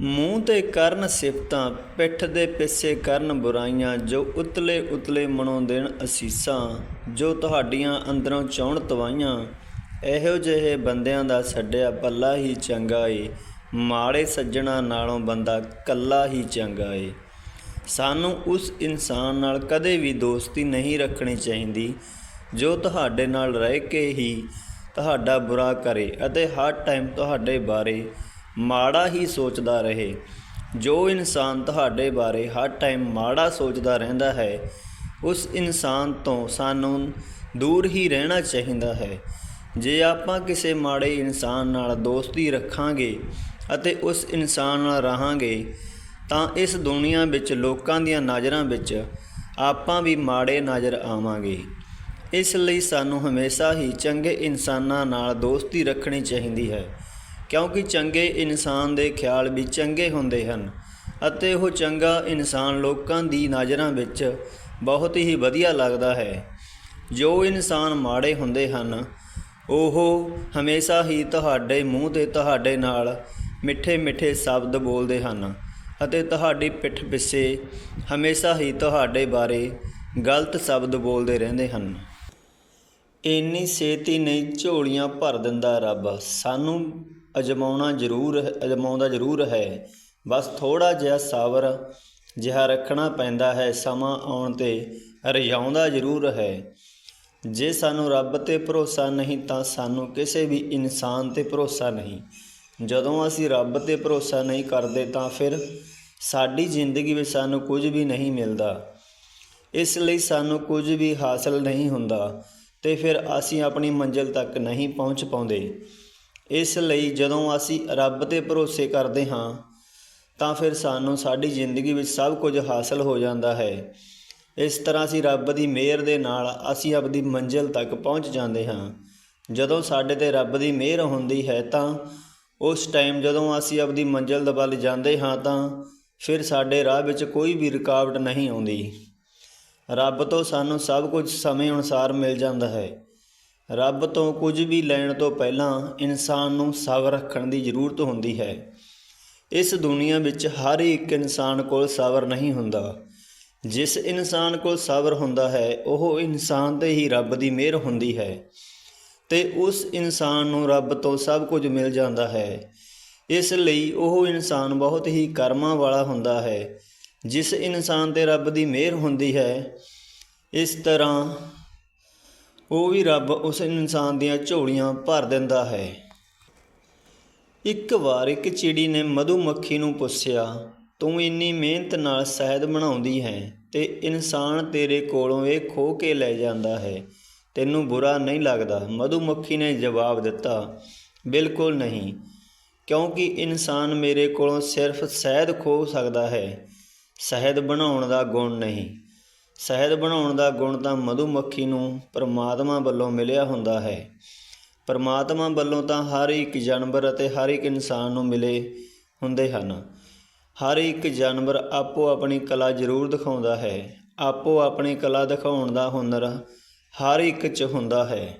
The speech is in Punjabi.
ਮੂੰਹ ਤੇ ਕਰਨ ਸਿਫਤਾਂ, ਪਿੱਠ ਦੇ ਪਿੱਛੇ ਕਰਨ ਬੁਰਾਈਆਂ, ਜੋ ਉਤਲੇ ਉਤਲੇ ਮਨੋਂ ਦੇਣ ਅਸੀਸਾਂ, ਜੋ ਤੁਹਾਡੀਆਂ ਅੰਦਰੋਂ ਚਾਉਣ ਤਵਾਈਆਂ, ਇਹੋ ਜਿਹੇ ਬੰਦਿਆਂ ਦਾ ਛੱਡਿਆ ਪੱਲਾ ਹੀ ਚੰਗਾ ਏ। ਮਾੜੇ ਸੱਜਣਾ ਨਾਲੋਂ ਬੰਦਾ ਕੱਲਾ ਹੀ ਚੰਗਾ ਏ। ਸਾਨੂੰ ਉਸ ਇਨਸਾਨ ਨਾਲ ਕਦੇ ਵੀ ਦੋਸਤੀ ਨਹੀਂ ਰੱਖਣੀ ਚਾਹੀਦੀ, ਜੋ ਤੁਹਾਡੇ ਨਾਲ ਰਹਿ ਕੇ ਹੀ ਤੁਹਾਡਾ ਬੁਰਾ ਕਰੇ ਅਤੇ ਹਰ ਟਾਈਮ ਤੁਹਾਡੇ ਬਾਰੇ ਮਾੜਾ ਹੀ ਸੋਚਦਾ ਰਹੇ। ਜੋ ਇਨਸਾਨ ਤੁਹਾਡੇ ਬਾਰੇ ਹਰ ਟਾਈਮ ਮਾੜਾ ਸੋਚਦਾ ਰਹਿੰਦਾ ਹੈ, ਉਸ ਇਨਸਾਨ ਤੋਂ ਸਾਨੂੰ ਦੂਰ ਹੀ ਰਹਿਣਾ ਚਾਹੀਦਾ ਹੈ। ਜੇ ਆਪਾਂ ਕਿਸੇ ਮਾੜੇ ਇਨਸਾਨ ਨਾਲ ਦੋਸਤੀ ਰੱਖਾਂਗੇ ਅਤੇ ਉਸ ਇਨਸਾਨ ਨਾਲ ਰਹਾਂਗੇ, ਤਾਂ ਇਸ ਦੁਨੀਆ ਵਿੱਚ ਲੋਕਾਂ ਦੀਆਂ ਨਜ਼ਰਾਂ ਵਿੱਚ ਆਪਾਂ ਵੀ ਮਾੜੇ ਨਜ਼ਰ ਆਵਾਂਗੇ। ਇਸ ਲਈ ਸਾਨੂੰ ਹਮੇਸ਼ਾ ਹੀ ਚੰਗੇ ਇਨਸਾਨਾਂ ਨਾਲ ਦੋਸਤੀ ਰੱਖਣੀ ਚਾਹੀਦੀ ਹੈ। ਕਿਉਂਕਿ ਚੰਗੇ ਇਨਸਾਨ ਦੇ ਖਿਆਲ ਵੀ ਚੰਗੇ ਹੁੰਦੇ ਹਨ ਅਤੇ ਉਹ ਚੰਗਾ ਇਨਸਾਨ ਲੋਕਾਂ ਦੀ ਨਜ਼ਰਾਂ ਵਿੱਚ ਬਹੁਤ ਹੀ ਵਧੀਆ ਲੱਗਦਾ ਹੈ। ਜੋ ਇਨਸਾਨ ਮਾੜੇ ਹੁੰਦੇ ਹਨ, ਉਹ ਹਮੇਸ਼ਾ ਹੀ ਤੁਹਾਡੇ ਮੂੰਹ ਤੇ ਤੁਹਾਡੇ ਨਾਲ ਮਿੱਠੇ ਮਿੱਠੇ ਸ਼ਬਦ ਬੋਲਦੇ ਹਨ ਅਤੇ ਤੁਹਾਡੀ ਪਿੱਠ ਪਿੱਛੇ ਹਮੇਸ਼ਾ ਹੀ ਤੁਹਾਡੇ ਬਾਰੇ ਗਲਤ ਸ਼ਬਦ ਬੋਲਦੇ ਰਹਿੰਦੇ ਹਨ। ਇੰਨੀ ਛੇਤੀ ਨਹੀਂ ਝੋਲੀਆਂ ਭਰ ਦਿੰਦਾ ਰੱਬ, ਸਾਨੂੰ ਅਜਮਾਉਣਾ ਜ਼ਰੂਰ ਅਜਮਾਉਂਦਾ ਜ਼ਰੂਰ ਹੈ। ਬਸ ਥੋੜਾ ਜਿਹਾ ਸਬਰ ਜਿਹਾ ਰੱਖਣਾ ਪੈਂਦਾ ਹੈ, ਸਮਾਂ ਆਉਣ ਤੇ ਰਜਾਉਂਦਾ ਜ਼ਰੂਰ ਹੈ। ਜੇ ਸਾਨੂੰ ਰੱਬ ਤੇ ਭਰੋਸਾ ਨਹੀਂ ਤਾਂ ਸਾਨੂੰ ਕਿਸੇ ਵੀ ਇਨਸਾਨ ਤੇ ਭਰੋਸਾ ਨਹੀਂ। ਜਦੋਂ ਅਸੀਂ ਰੱਬ ਤੇ ਭਰੋਸਾ ਨਹੀਂ ਕਰਦੇ ਤਾਂ ਫਿਰ ਸਾਡੀ ਜ਼ਿੰਦਗੀ ਵਿੱਚ ਸਾਨੂੰ ਕੁਝ ਵੀ ਨਹੀਂ ਮਿਲਦਾ। ਇਸ ਲਈ ਸਾਨੂੰ ਕੁਝ ਵੀ ਹਾਸਲ ਨਹੀਂ ਹੁੰਦਾ ਤੇ ਫਿਰ ਅਸੀਂ ਆਪਣੀ ਮੰਜ਼ਿਲ ਤੱਕ ਨਹੀਂ ਪਹੁੰਚ ਪਾਉਂਦੇ। ਇਸ ਲਈ ਜਦੋਂ ਅਸੀਂ ਰੱਬ ਤੇ ਭਰੋਸੇ ਕਰਦੇ ਹਾਂ, ਤਾਂ ਫਿਰ ਸਾਨੂੰ ਸਾਡੀ ਜ਼ਿੰਦਗੀ ਵਿੱਚ ਸਭ ਕੁਝ ਹਾਸਲ ਹੋ ਜਾਂਦਾ ਹੈ। ਇਸ ਤਰ੍ਹਾਂ ਅਸੀਂ ਰੱਬ ਦੀ ਮਿਹਰ ਦੇ ਨਾਲ ਅਸੀਂ ਆਪਣੀ ਮੰਜ਼ਿਲ ਤੱਕ ਪਹੁੰਚ ਜਾਂਦੇ ਹਾਂ। ਜਦੋਂ ਸਾਡੇ ਤੇ ਰੱਬ ਦੀ ਮਿਹਰ ਹੁੰਦੀ ਹੈ, ਤਾਂ ਉਸ ਟਾਈਮ ਜਦੋਂ ਅਸੀਂ ਆਪਣੀ ਮੰਜ਼ਿਲ ਦੇ ਵੱਲ ਜਾਂਦੇ ਹਾਂ, ਤਾਂ ਫਿਰ ਸਾਡੇ ਰਾਹ ਵਿੱਚ ਕੋਈ ਵੀ ਰੁਕਾਵਟ ਨਹੀਂ ਆਉਂਦੀ। ਰੱਬ ਤੋਂ ਸਾਨੂੰ ਸਭ ਕੁਝ ਸਮੇਂ ਅਨੁਸਾਰ ਮਿਲ ਜਾਂਦਾ ਹੈ। ਰੱਬ ਤੋਂ ਕੁਝ ਵੀ ਲੈਣ ਤੋਂ ਪਹਿਲਾਂ ਇਨਸਾਨ ਨੂੰ ਸਬਰ ਰੱਖਣ ਦੀ ਜ਼ਰੂਰਤ ਹੁੰਦੀ ਹੈ। ਇਸ ਦੁਨੀਆ ਵਿੱਚ ਹਰ ਇੱਕ ਇਨਸਾਨ ਕੋਲ ਸਬਰ ਨਹੀਂ ਹੁੰਦਾ। ਜਿਸ ਇਨਸਾਨ ਕੋਲ ਸਬਰ ਹੁੰਦਾ ਹੈ, ਉਹ ਇਨਸਾਨ ਤੇ ਹੀ ਰੱਬ ਦੀ ਮਿਹਰ ਹੁੰਦੀ ਹੈ ਤੇ ਉਸ ਇਨਸਾਨ ਨੂੰ ਰੱਬ ਤੋਂ ਸਭ ਕੁਝ ਮਿਲ ਜਾਂਦਾ ਹੈ। ਇਸ ਲਈ ਉਹ ਇਨਸਾਨ ਬਹੁਤ ਹੀ ਕਰਮਾਂ ਵਾਲਾ ਹੁੰਦਾ ਹੈ। ਜਿਸ ਇਨਸਾਨ ਤੇ ਰੱਬ ਦੀ ਮਿਹਰ ਹੁੰਦੀ ਹੈ, ਇਸ ਤਰ੍ਹਾਂ ਉਹ ਵੀ ਰੱਬ ਉਸ ਇਨਸਾਨ ਦੀਆਂ ਝੋਲੀਆਂ ਭਰ ਦਿੰਦਾ ਹੈ। ਇੱਕ ਵਾਰ ਇੱਕ ਚਿੜੀ ਨੇ ਮਧੂ ਮੱਖੀ ਨੂੰ ਪੁੱਛਿਆ, ਤੂੰ ਇੰਨੀ ਮਿਹਨਤ ਨਾਲ ਸ਼ਹਿਦ ਬਣਾਉਂਦੀ ਹੈ ਤੇ ਇਨਸਾਨ ਤੇਰੇ ਕੋਲੋਂ ਇਹ ਖੋ ਕੇ ਲੈ ਜਾਂਦਾ ਹੈ। ਤੈਨੂੰ ਬੁਰਾ ਨਹੀਂ ਲੱਗਦਾ? ਮਧੂ ਮੱਖੀ ਨੇ ਜਵਾਬ ਦਿੱਤਾ, ਬਿਲਕੁਲ ਨਹੀਂ, ਕਿਉਂਕਿ ਇਨਸਾਨ ਮੇਰੇ ਕੋਲੋਂ ਸਿਰਫ ਸ਼ਹਿਦ ਖੋ ਸਕਦਾ ਹੈ। ਸ਼ਹਿਦ ਬਣਾਉਣ ਦਾ ਗੁਣ ਨਹੀਂ। ਸ਼ਹਿਦ ਬਣਾਉਣ ਦਾ ਗੁਣ ਤਾਂ ਮਧੂਮੱਖੀ ਨੂੰ ਪਰਮਾਤਮਾ ਵੱਲੋਂ ਮਿਲਿਆ ਹੁੰਦਾ ਹੈ। ਪਰਮਾਤਮਾ ਵੱਲੋਂ ਤਾਂ ਹਰ ਇੱਕ ਜਾਨਵਰ ਅਤੇ ਹਰ ਇੱਕ ਇਨਸਾਨ ਨੂੰ ਮਿਲੇ ਹੁੰਦੇ ਹਨ। ਹਰ ਇੱਕ ਜਾਨਵਰ ਆਪੋ ਆਪਣੀ ਕਲਾ ਜ਼ਰੂਰ ਦਿਖਾਉਂਦਾ ਹੈ। ਆਪੋ ਆਪਣੀ ਕਲਾ ਦਿਖਾਉਣ ਦਾ ਹੁਨਰ ਹਰ ਇੱਕ 'ਚ ਹੁੰਦਾ ਹੈ।